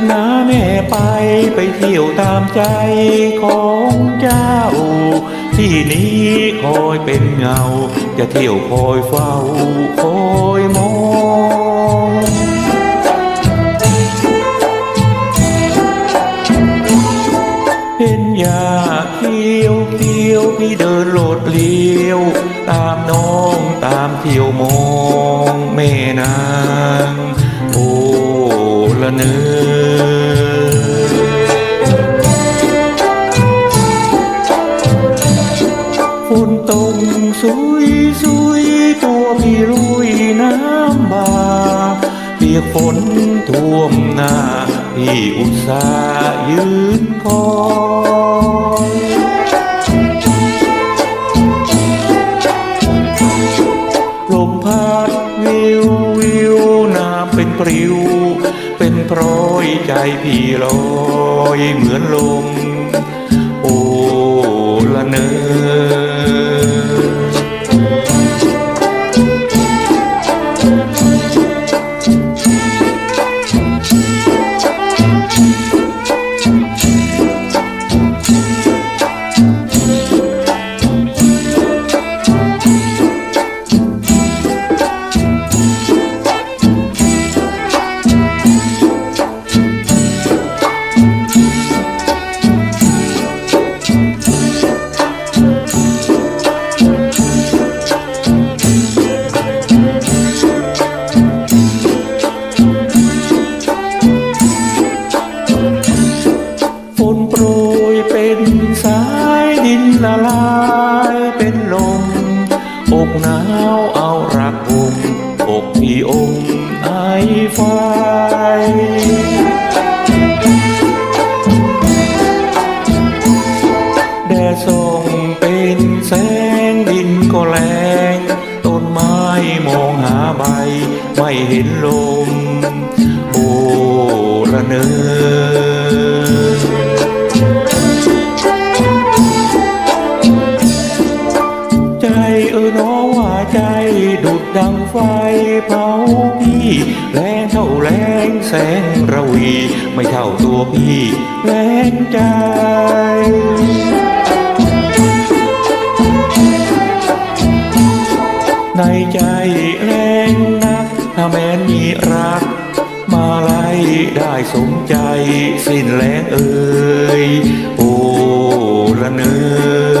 นนะแม่ไปไปเที่ยวตามใจของเจ้า ที่นี้คอยเป็นเงา จะเที่ยวคอยเฝ้าคอยมองเห็นยาเขียวเขียวพี่เดินโลดเลี้ยว ตามน้องตามเที่ยวมองแม่นาง โอ้ละเนอ กสุยสุยตัวพี่ลุยน้ำบาเปียกฝนท่วมหน้าพี่อุตส่าห์ยืนคอยลมพัดวิววิวน้ำเป็นปลิว เป็นพร้อยใจพี่ลอยเหมือนลม นละลายเป็นลม อกหนาวเอารักองอกพี่องไอไฟแดดส่องเป็นแสงดินก็แรงต้นไม้มองหาใบ ไม่เห็นลม โอระเนอ ออน้อว่าใจดุดดังไฟเผาพี่แรงเท่าแรงแสงระวี ไม่เท่าตัวพี่แรงใจในใจแรงนักถ้าแม้นมีรัก มาไล่ได้สมใจสิ้นแรงเอ่ยโอ้ละเนอ